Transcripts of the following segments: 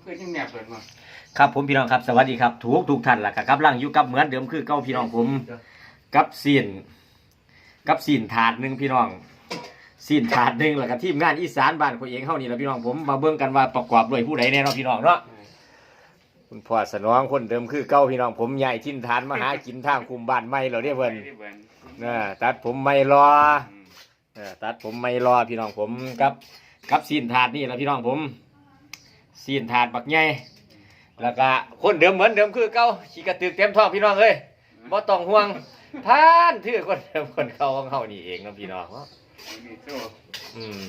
มันคือยังแนบเปิดมาครับผมพี่น้องครับสวัสดีครับทุกทุกท่านล่ะครับลังอยู่กับเหมือนเดิมคือเก้าพี่น้องผมกับซีนกับซีนถาดหนึ่งพี่น้องซีนถาดหนึ่งแล้วก็ทีมงานอีสานบ้านคนเองเฮานี่แหละพี่น้องผมมาเบิ่งกันว่าประกอบด้วยผู้ใดแน่เนาะพี่น้องเนาะคุณพ่อสนองคนเดิมคือเก้าพี่น้องผมใหญ่ทิ้นฐานมาหากินทางคุมบ้านไม่เราเรียกเพิ่นที่เบิ่นนะตัดผมไม่รออืมเออตัดผมไม่รอพี่น้องผมกับกับซีนถาดนี่แหละพี่น้องผม ซีนถาดบักใหญ่แล้วก็คนเดิมเหมือนเดิมคือเก้าขี้กระตือเต็มท้องพี่น้องเอ้ยบ่ต้องห่วงท่านถือคนเดิมคนเก่าของเฮานี่เองเนาะพี่น้องเนาะมีโซ่อืม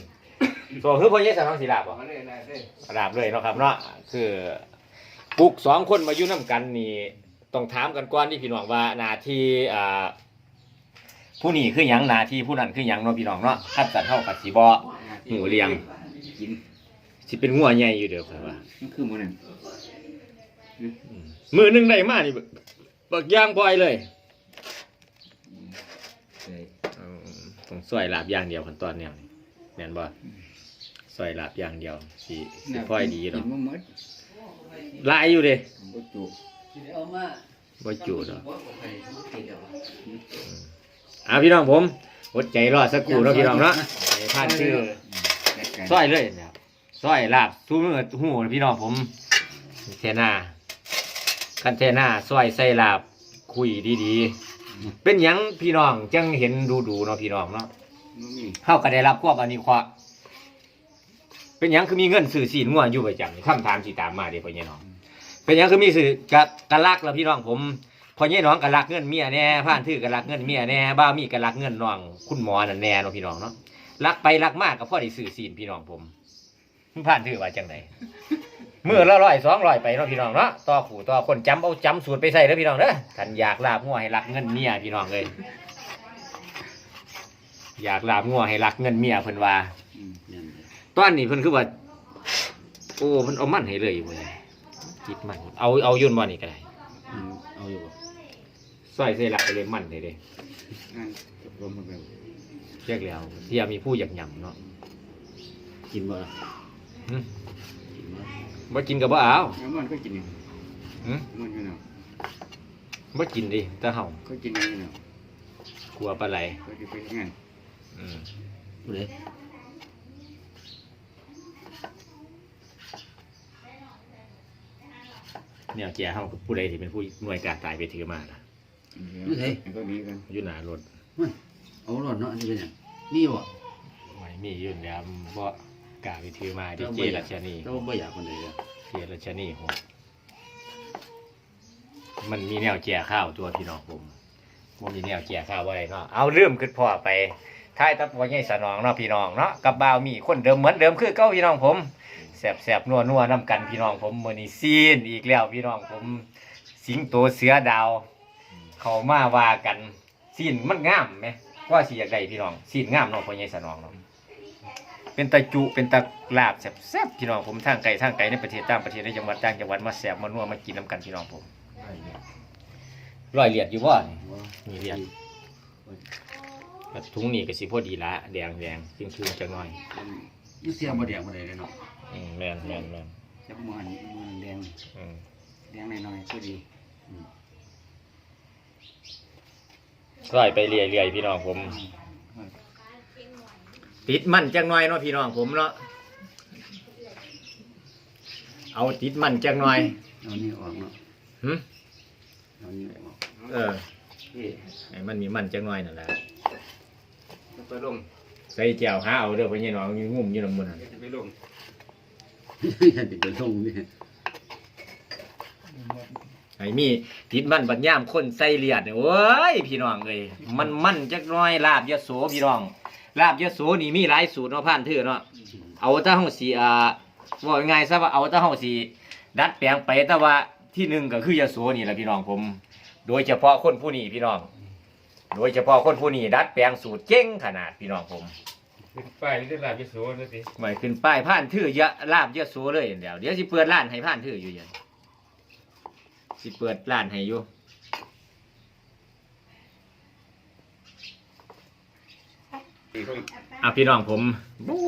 ส่วนคือพ่อเยสน้องศิลาบ่มาเลยนะเด้ลาบเลยเนาะครับเนาะคือปลุกสองคนมาอยู่น้ำกันนี่ต้องถามกันก่อนที่พี่น้องว่าหน้าที่อ่าผู้นี้คือหยังหน้าที่ผู้นั้นคือหยังเนาะพี่น้องเนาะคัดสัตว์เท่ากับสีบอหมูเลี้ยงกิน สิเป็นงัวใหญ่อยู่เด้อครับว่ามันคือหมันนั่นอืมมือหนึงได้มานี่บักย่างพลอยเลยใช่อืมต้องซอยลาบอย่างเดียวขั้นตอนแนวนี้แม่นบ่ซอยลาบอย่างเดียวสิสิพลอยดีกิเนาะนบ่หมดหลายอยู่เด้บ่จุเอามาบ่จุดเนาะบ่ไปติดเอาอ่าพี่น้องผมอดใจรอสักครู่เนาะพี่น้องเนาะให้ท่านชื่อจัดการ ซอยเลยนะครับ ซอยลาบสู้มือหูพี่น้องผมเทน่าคันเทน่าซอยใส่ลาบคุยดีๆ เป็นหยังพี่น้องจังเห็นดูๆเนาะพี่น้องเนาะเข้าก็ได้รับควบอันนี้ควะเป็นหยังคือมีเงินสื่อสีนง่วอยู่ประจำคำถามสีตามมาเดี๋ยวพ่อใหญ่น้อง เป็นหยังคือมีสื่อกะกะลักแล้วพี่น้องผมพ่อใหญ่น้องกะลักเงินเมียแน่ผ่านถือกะลักเงินเมียแน่บ้ามีกะลักเงินน้อง คุณหมอนั่นแน่เนาะพี่น้องเนาะรักไปรักมากก็พ่อได้สื่อสีนพี่น้องผม ผ่านถือว่าจังไดมือละร้อยสองร้อยไปเนาะพี่น้องเนาะต่อขู่ต่อคนจำเอาจำสูตรไปใส่เด้อพี่น้องเด้อท่านอยากลาบงัวให้รักเงินเมียพี่น้องเลยอยากลาบงัวให้รักเงินเมียเพิ่นว่าอืมนั่นเลยตอนนี้เพิ่นคือว่าโอ้เพิ่นเอามันให้เลยเว้ยคิดมันเอาเอายุ่นบ่นี่ก็ได้อืมเอาอยู่บ่ซอยใส่หลักไปเลยมันเลยเด้นั่นตกลงมาแบบเรียกแล้วที่มีผู้อยากยำเนาะกินบ่ล่ะหึกิน บ่บ่กินก็บ่เอาแล้วมันก็กินนี่หึมันอยู่เนาะบ่กินดิแต่เฮาก็กินนี่เนาะกลัวปลาไหลก็สิไปเฮ็ดงานอืมผู้ใดเนี่ยแกเฮากับผู้ใดที่เป็นผู้หน่วยการตายไปถือมาล่ะผู้ใดก็มีกันอยู่หน้ารถเอาหล่นเนาะอันนี้เป็นหยังนี่บ่ไม่มีอยู่แล้วบ่ กล้าไปถือมาดิเจรัชนีเราบ่อยากคนใดเลยเจรัชนีโหมันมีแนวแจกข้าวตัวพี่น้องผมว่ามีแนวแจกข้าวไว้เนาะเอาเริ่มขึ้นพ่อไปท้ายตะปอยใหญ่สนองเนาะพี่น้องเนาะกับบ่าวมีคนเดิมเหมือนเดิมคือเก้าพี่น้องผมแสบแสบนัวนัวน้ำกันพี่น้องผมมือนี้ซีนอีกแล้วพี่น้องผม สิงโตเสือดาว เขามาว่ากันซีนมันงามไหมว่าสิอยากได้พี่น้องซีนงามเนาะพ่อใหญ่สนองเนาะ เป็นตะจุ เป็นตะลาบแซ่บๆพี่น้องผมทางไกลทางไกลในประเทศต่างประเทศในจังหวัดต่างจังหวัดมาแสบมานัวมากินน้ำกันพี่น้องผมร้อยเหรียญอยู่บ่นี่บ่มีเหรียญแบบถุงนี่ก็สิพอดีละแดงแดงๆครึ่งๆจังหน่อยนี่เสียบ่แดงบ่ได้เลยเนาะอืมแม่นแม่นแม่นจับมือหันมือหันแดงอืมแดงหน่อยๆก็ดีร้อยไปเรื่อยๆพี่น้องผม ติดมันจังหน่อยเนาะพี่น้องผมเนาะเอาติดมันจังหน่อยเอานี่ออกเนาะหึเอานี่ออกเออนี่ให้มันมีมันจังหน่อยนั่นแหละจะไปลงใส่แก้วหาเอาเด้อพ่อใหญ่น้องอยู่งุ่มอยู่น้ำมันนั่นจะไปลงอย่าติดไปลงนี่ให้มีติดมันบัดย่ามคนใส่เลียดเนี่ยโอ้ยพี่น้องเอ้ยมันมันจักหน่อยลาบยโสพี่น้อง ลาบยโสนี่มีหลายสูตรเนาะผ่านเถื่อเนาะเอาแตาเฮาสิอ่าว่าง่ายๆซะว่าเอาแตาเฮาสิดัดแปลงไปแต่ว่าที่หนึ่งก็คือยโสนี่แหละพี่น้องผม โดยเฉพาะคนผู้นี้พี่น้อง โดยเฉพาะคนผู้นี้ดัดแปลงสูตรเก่งขนาดพี่น้องผมไปนี่ได้ลาบยโสนั่นสิหมายขึ้นป้ายผ่านถือเยอะลาบเยอะโสเลยเดี๋ยวเดี๋ยวสิเปิดร้านให้ผ่านถืออยู่เดี๋ยวสิเปิดร้านให้อยู่ ดีคน อะพี่น้องผมบู๊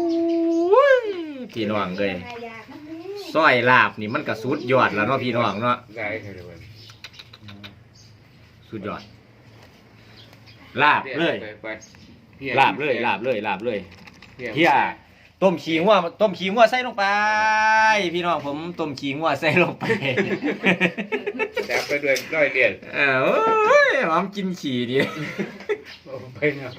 ยพี่น้องเลยซอยลาบนี่มันก็สุดยอดแล้วเนาะพี่น้องเนาะได้ครับเดี๋ยวมันสุดยอด ลาบเลยไปไปพีลาบเลย ลาบเลย ลาบเลยเพียเฮียต้มขี้งัวต้มขี้งัวใส่ลงไป พี่น้องผมต้มขี้งัวใส่ลงไปดับไปด้วยร้อยเหรียญเออโอ้ยหอมกินขี่ดิโอ้ ไปเนาะ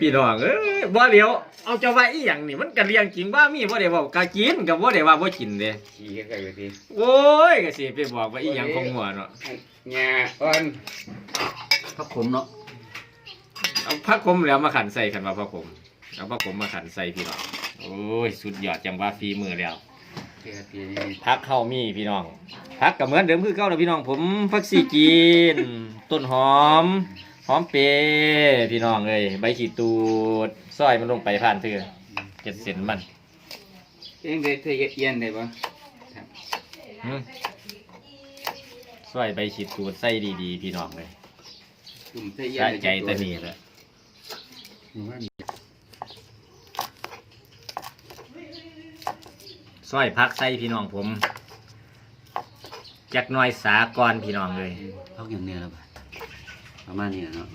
พี่น้องเอ้ยบ่เดียวเอาเจะว่าอีหยังนี่มันก็เรียงจริงว่ามีบ่ได้เว้ากะกินก็บ่ได้ว่าบ่กินเด้ขี่กันไปทีโอ้ยก็สิไปบอกว่าอีหยังของงัวเนาะหญ้าอ่อนพักผมเนาะเอาผักขมแล้วมาขันใส่กันว่าผักขมเอาผักขมมาขันใส่พี่น้องโอ้ยสุดยอดจังว่าฝีมือแล้วเพียทีนี้ผักเข้ามีพี่น้องผักก็เหมือนเดิมคือเก่าแล้วพี่น้องผมผักซีจีนต้นหอม หอมเปรย์พี่น้องเอ้ยใบขีดตูดซอยมันลงไปผ่านเถือเจ็ดเส้นมันเองได้เทเอียนได้ปะหืมซอยใบขีดตูดใส่ดีๆ พี่น้องเลยกลุ่มเทเอียสะนใจแตะนี่แหละนี่ว่าซอยพักใส่พี่น้องผมจักหน้อยสากรพี่น้องเลย พักอย่างเนี้ยแล้วป่ะ ประมาณนี้เนาะ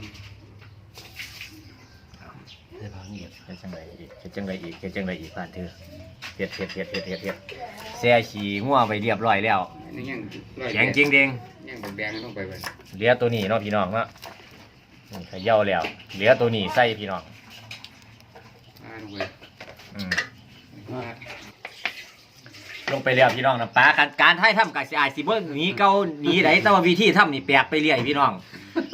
ได้พักเงียบเฮ็ดจังไรอีกเฮ็ดจังไรอีกเฮ็ดจังไรอีกผ่านเถือเฮ็ดเฮ็ดเฮ็ดเฮ็ดเฮ็ดเฮ็ดแซ่ขี่งัวไปเรียบร้อยแล้วนี่ยังร้อยแข็งจริงเด้งยังแดงๆต้องไปเบิ่งเหลือตัวนี้เนาะพี่น้องเนาะนี่เขย่าแล้วเหลือตัวนี้ใส่พี่น้องอ่าลงไปอืมอ่าลงไปแล้วพี่น้องนะป้าการการให้ทำกับสิอายสิเบิ่งหนีเก่าหนีไดแต่ว่าวิธีทำนี่แปลกไปเรื่อยพี่น้อง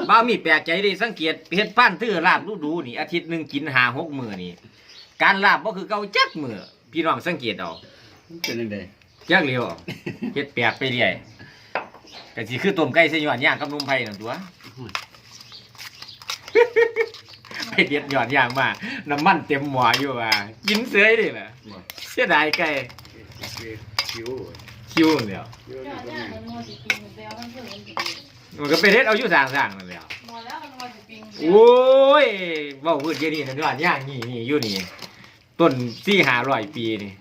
บ้ามีแปลกใจเดิสังเกตเฮ็ดป้านตื้อลาบดูดูๆนี่ อาทิตย์หนึงกินหาหกมื้อนี่ การลาบบ่คือเก่าจักมื้อพี่น้องสังเกตเอาเป็นยังไงจักเร็วเฮ็ดแปลกไปเรื่อยก็สิคือต้มไก่ใส่ยอดย่างกับนมไผ่นั่นตัว ไปเด็ดยอดย่างมาน้ำมันเต็มหม้ออยู่ว่ากินเสยดิล่ะเสียดายไก่คิวคิวนั่นแหล้วคิวเจ้านี่ก็เนี่ยแม่มันมัวสิปิงมันแปลว่ามันเพิ่งมันสิปิง มันก็ไปเด็ดเอาอยู่สร้างๆนั่นแหล้วมัวแล้วมันมัวสิปิงโอ้ยเว้าพื้นเดี๋ยวนี้นั่นยอดย่างนี่นี่อยู่นี่ต้น4-500ปีนี่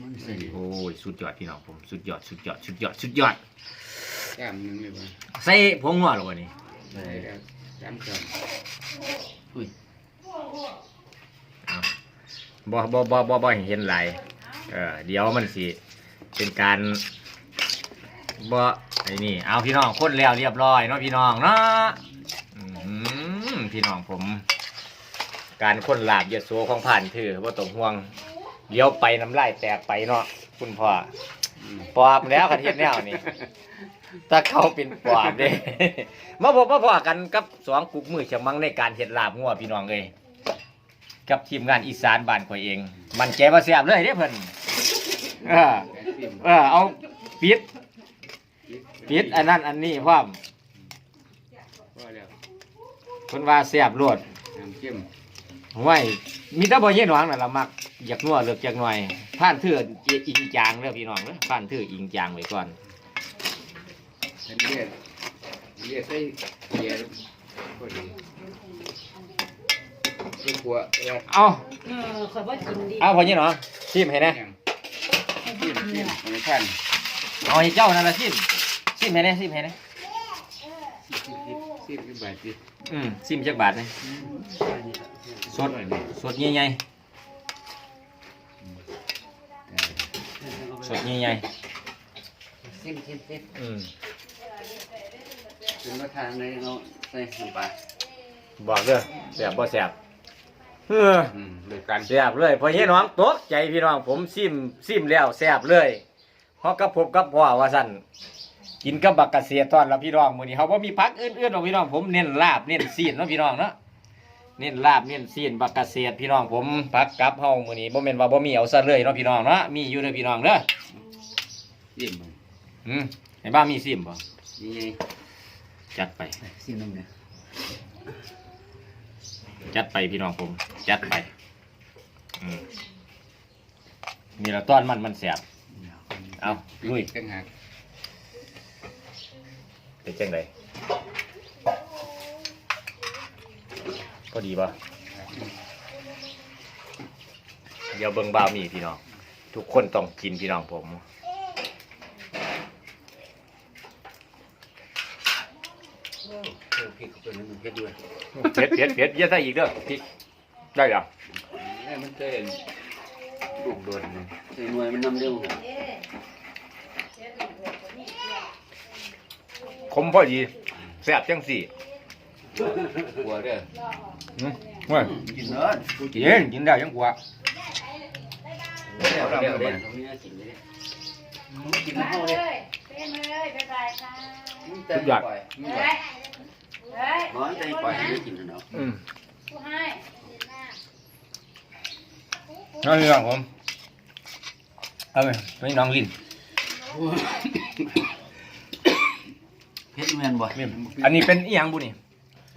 มันใส่โอ้ยสุดยอดพี่น้องผมสุดยอดสุดยอดสุดยอดสุดยอดจามนึงเลยบ่ใส่ผงนัวหรอวะนี่ใส่ได้แล้วจามก่อนอุ้ยบ่บ่บ่บ่บ่ให้เห็นหลายเออเดี๋ยวมันสิเป็นการ บ่ไอ้นี่เอาพี่น้องคนแล้วเรียบร้อยเนาะพี่น้องเนาะอื้อพี่น้องผม การคนลาบเยอะโสของผ่านถือว่าต้องห่วงเลี้ยวไปน้ำลายแตกไปเนาะคุณพ่อปอบแล้วคันเฮ็ดแนวนี่ถ้าเขาเป็นปอบเด้มาพบมาพอกันกับสองกุกมือฉมังในการเฮ็ดลาบงัวพี่น้องเอ้ยกับทีมงานอีสานบ้านข่อยเอง มันใจว่าแซ่บเลยเด้เพิ่นเออเออเอาปิด ปิดอันนั้นอันนี้พร้อมพอแล้วเพิ่นว่าแซ่บโลดน้ำจิ้มห้วยมีแต่บ่เย็นหวังนั่นล่ะมักอยากนัวเลิกจักหน่อยผ่านเถื่ออิงจางเด้อพี่น้องเด้อผ่านเถื่ออิงจางไว้ก่อนเป็นเลือดเลือดใส่เกียร์พอดีลูกหัวเออเอาเออข่อยว่ากินดีเอาพอเย็นหรอชิมให้นะยังจิ้มจิ้มไม่ทันเอาให้เจ้านั่นละซิม ซิมให้นะซิมให้นะซิมขึ้นไปสิอืมซิมจักบาทนะสดสดใหญ่ๆสดใหญ่ซิมซิมซิมๆอืมเป็นมาทานในเนาใส่น้ำปลาบอกเด้อแซ่บบ่แซ่บเอออืมโดยการแซ่บเลยพอเฮ็ดน้องตกใจพี่น้องผมซิมซิมแล้วแซ่บเลยเพราะกับผมกับพ่อว่าซั่น กินกับบักกะเสียตอนแล้วพี่น้องมื้อนี้เฮาบ่มีผักอื่นๆหรอกพี่น้องผมเน้นลาบเน้นซีนเนาะพี่น้องเนาะเน้นลาบเน้นซีนบักกะเสียพี่น้องผมผักกับเฮามื้อนี้บ่แม่นว่าบ่มีเอาซะเลยเนาะพี่น้องเนาะมีอยู่เด้อพี่น้องเด้อจิ้มมันอืมให้บ้ามีซิมบ่นี่ไงจัดไปซิมน้ำเนี่ยจัดไปพี่น้องผมจัดไปอืมนี่ละต้อนมันมันแสบเอาลุยตั้งหาก เป็นจังไดก็ดีป่ะเดี๋ยวเบิ่งบ่าวมีพี่น้อง ทุกคนต้องกินพี่น้องผมเพิ่มพริกเข้าไปนิดนึงเผ็ดด้วยเผ็ดเผ็ดเผ็ดเยอะใส่อีกเด้อพริกได้เหรอนี่มันจะลูกโดนเลยใส่หน่วยมันนำเร็ว คมพอดีแซ่บจังสี่กลัวเด้ออืมเว้ยกินเนาะกินกินได้ยังกว่าเดี๋ยวเดี๋ยวเดี๋ยวตรงนี้กินเลยกินมาข้าวเลเลยยเป็นมาเลยบ๊ายบายค่ะแต่ปล่อยเฮ้ยเฮ้ยร้อนใจปล่อยให้กินเนาะอืมกูให้น้องนี่น้องผมเอาไปนี่น้องลิน เพชรแมนบ่นี่อันนี้เป็นอีหยังบุนี่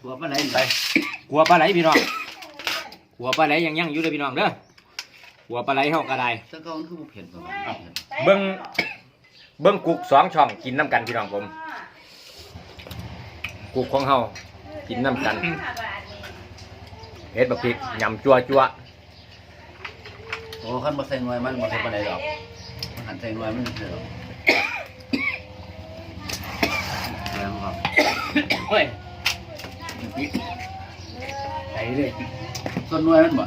ตัวปลาไหลไปกลัวปลาไหลพี่น้องกลัวปลาไหลยังยังอยู่เลยพี่น้องเด้อกลัวปลาไหลเฮาก็ได้ถ้าเขาคือบ่เผ็ดประมาณเบิ้งเบิ้งกุกสองช่องกินน้ำกันพี่น้องผมกุกของเฮากินน้ำกันเฮ็ดบักพริกยำจัวจัวโอ้ขั้นบ่ใส่หน่วยมันบ่ใส่ปลาไหลดอกมันหันใส่หน่วยมันเถอะแล้วครับ เฮ้ยใส่เลยส่วนหน่วยมันบ่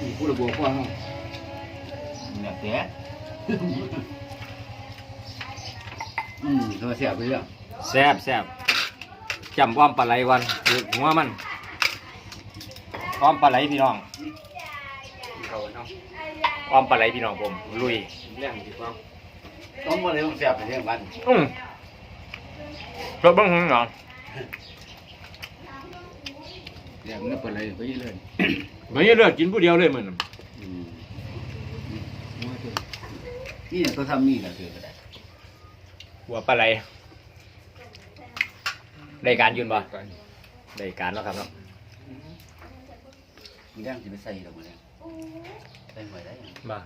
นี่พูดระบบพวกเขาแบบแท้อืมตัวเสียไปเรื่องแซ่บแซ่บจำอ้อมปลาไหลวันคือหัวมันอ้อมปลาไหลพี่น้องเขาเนาะอ้อมปลาไหลพี่น้องผมลุยเรื่องที่ว่าต้องมาเลยต้องเสียไปเรื่องบ้านอืม รถเบิ้งหึงเหรอเรื่องนี้เป็นอะไรก็ยี่เลยไม่เลือกกินผู้เดียวเลยมึงอืมนี่เนี่ยตัวทำนี่แหละคือก็ได้หัวปลาไหลได้การยืนบ่ได้การแล้วครับเนาะมีแรงจะไปใส่ดอกมาเลยใส่หน่วยได้มา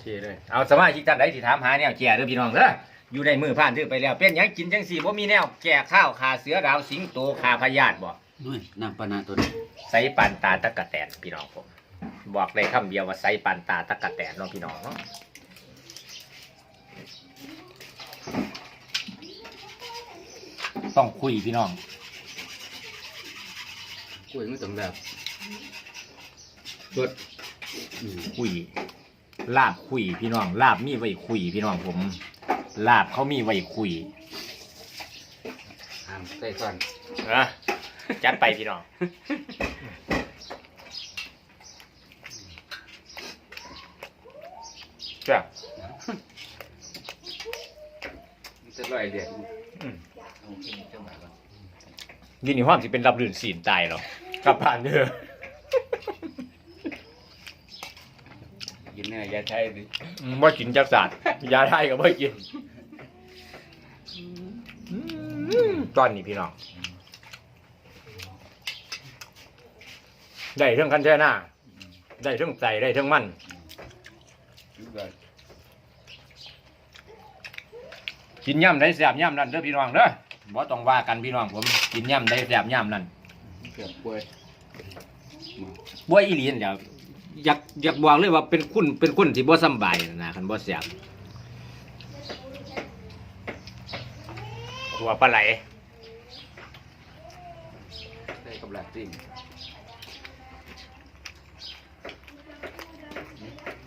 เท่เลยเอาสมาชิกท่านใดที่ถามหาแนวแก่เด้อพี่น้องเด้อ อยู่ในมือผ่านถือไปแล้ว เป็นหยังกินจังสี่บ่มีแนว แก่ข้าวขาเสือดาวสิงโตขาพยาธิบ่ด้วยน้ำปานาตัวนี้ใส่ปานตาตะกะแตนพี่น้องผมบอกเลยคำเดียวว่าใส่ปานตาตะกะแตนเนาะพี่น้องเนาะต้องคุยพี่น้อง กล้วยมันต้องแบบสดอืมคุยลาบคุยพี่น้องลาบมีไว้คุยพี่น้องผม ลาบเขามีไว้คุยห้ามใส่ก่อนนะจัดไปพี่น้องจ้ะมันจะลอยเด็ดเอากินเจ้าหมาก่อนยินดีความสิเป็นรับลื่นสีนตายเหรอ กลับผ่านเด้อ กินเนี่ยยาไทยดิว่ากินจักศาสตร์ยาไทยก็ไม่กินตอนนี้พี่น้องได้เรื่องกันแท่หน้าได้เรื่องใจได้เรื่องมันรู้แบบกินย่ำได้แสบย่ำนั่นเด้อพี่น้องเด้อบ่ต้องว่ากันพี่น้องผม กินย่ำได้แสบย่ำนั่นเกือบกล้วยบ่อีหลีนเดี๋ยว อยากอยากบอกเลยว่าเป็นคุณเป็นคนที่บ่สำบายนะคันบ่แสบหัวปลาไหลใส่กับหลักจริง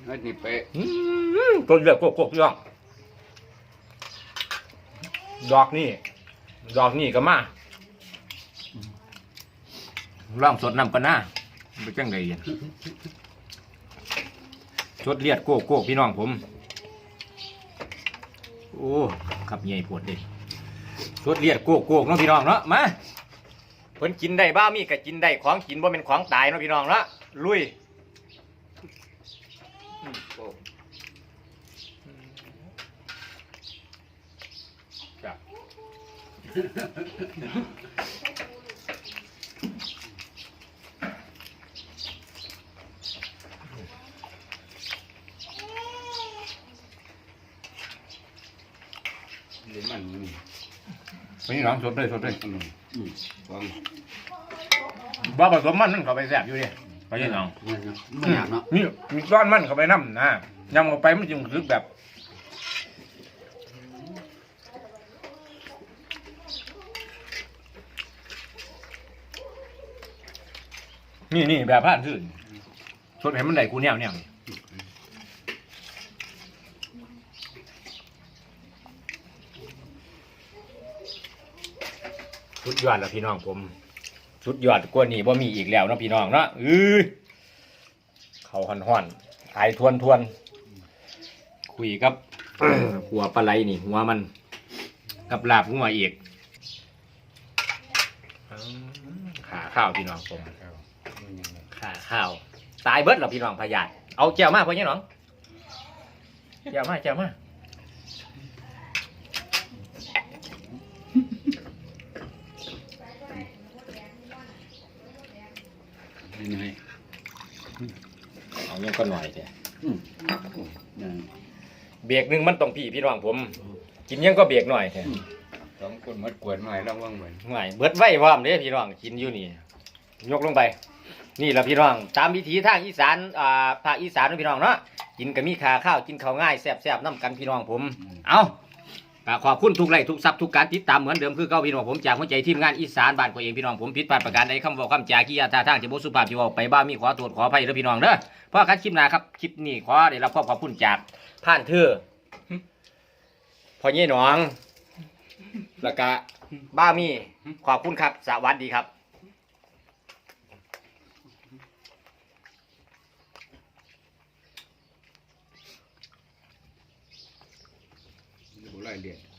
เฮ้ยนี่ไปอืมตัวเลือกโกกๆพี่น้องดอกนี่ ดอกนี่ก็มาล่องสดน้ำปะหน้าไปจังไดเย็น สดเลียดโกกโกกพี่น้องผม โอ้ขับใหญ่ปวดเด็สดเลียดโกกโกกเนาะพี่น้องเนาะมาเพิ่นกินได้บ้ามีก็กินได้ของกินบ่เป็นของตายเนาะพี่น้องเนาะลุยจ้ะ เดี๋ยวมันนี่พี่น้องสดเลยสดเลยอืมอืมฟังบ่ผสมมันนั่นเขาไปแสบอยู่ดิอพ่อใหญ่หนองเนี่ยเนาะไม่อยากเนาะนี่มีก้อนมันเข้าไปน้ำนะยำเข้าไปมันจึงรู้สึกแบบนี่นี่แบบผ่านซื่นชดให้มันได้กูแนวแนวนี่ สุดยอดแล้วพี่น้องผมสุดยอดกว่านี้บ่มีอีกแล้วเนาะพี่น้องเนาะเอ้ยเขาห่อนห่อนๆไอายทวนทวนคุยกับหัวปลาไหลนี่ หัวมัน กับลาบหัวอีกอืมขาข้าวพี่น้องผมขาข้าว ตายเบิดเหรอพี่น้องพยานเอาแก้วมาพ่อเนี่ยน้องแก้วมาแก้วมา ยังไง เอายัง ก็หน่อยเถอะอืมเนี่ยเบรกหนึ่งมันต้องพี่พี่น้องผม กินยังก็เบรกหน่อยเถอะสองคนมัดกวนหน่อยระวังเหมือนหน่อยเบิดไว้พร้อมเด้พี่น้องกินอยู่นี่ ยกลงไป นี่แหละพี่น้องตามวิถีทางอีสานอ่าภาคอีสานเนาะพี่น้องเนาะกินกับมีขาข้าวกินข้าวง่ายแซ่บๆน้ำกันพี่น้องผม เอา ก็ขอบคุณทุกไลค์ทุกซับทุกการติดตามเหมือนเดิมคือเก้าพี่น้องผมจากหัวใจทีมงานอีสานบ้านตัวเองพี่น้องผมผิดพลาดประการใดคำบอกคำจากิยาท่าทางจะบุสุภาพที่เว่าไปบ้ามีขอโทษขออภัยเด้อพี่น้องเด้อเพราะการคลิปหน้าครับคลิปนี้ขอได้รับความขอบคุณจากผ่านเธอพ่อเย่หนองแล้วก็บ้ามีขอบคุณครับสวัสดีครับ บุไรเดียด